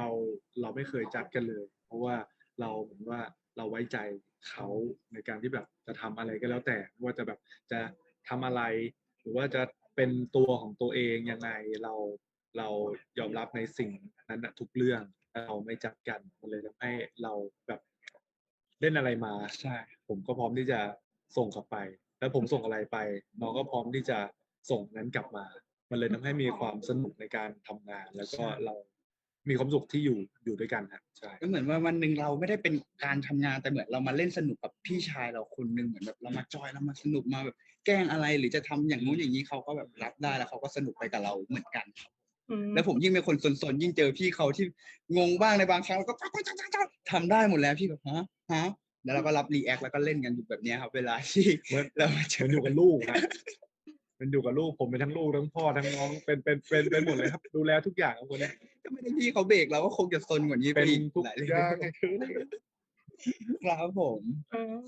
เราเราไม่เคยจัดกันเลย เพราะว่าเราเหมือนว่าเราไว้ใจเขาในการที่แบบจะทำอะไรก็แล้วแต่ว่าจะแบบจะทำอะไร หรือว่าจะเป็นตัวของตัวเองยังไงเราเรายอมรับในสิ่งนั้นทุกเรื่องเราไม่จัดกันมันเลยทำให้เราแบบเล่นอะไรมาใช่ ผมก็พร้อมที่จะส่งกลับไป แล้วผมส่งอะไรไปน้องก็พร้อมที่จะส่งนั้นกลับมา มันเลยทำให้มีความสนุกในการทำงาน แล้วก็เรา มีความสุขที่อยู่อยู่ด้วยกันครับใช่ก็เหมือนว่าวันหนึ่งเราไม่ได้เป็นการทำงานแต่เหมือนเรามาเล่นสนุกกับพี่ชายเราคนหนึ่งเหมือนแบบเรามาจอยเรามาสนุกมาแบบแกล้งอะไรหรือจะทำอย่างนู้นอย่างนี้เขาก็แบบรับได้แล้วเขาก็สนุกไปกับเราเหมือนกัน อืมแล้วผมยิ่งเป็นคนสนๆยิ่งเจอพี่เขาที่งงบ้างในบางครั้งก็ทำได้หมดแล้วพี่แบบฮะฮะแล้วเราก็รับรีแอคแล้วก็เล่นกันอยู่แบบเนี้ยครับ เวลาที่ เหมือนเรามาเจมันออยู่กับลูกนะ มันอยู่กับลูกผมเป็นทั้งลูกทั้งพ่อทั้งน้องเป็นเป็นเป็นเป็นหมดเลยครับ ดูแลทุกอย่างครับคนนี้ก็ไม่ได้พี่เขาเบรกเราก็คงจะซนกว่านี้ไปเป็นอีกทุกหลายอเรื่ย่าองงคือครับผมอืม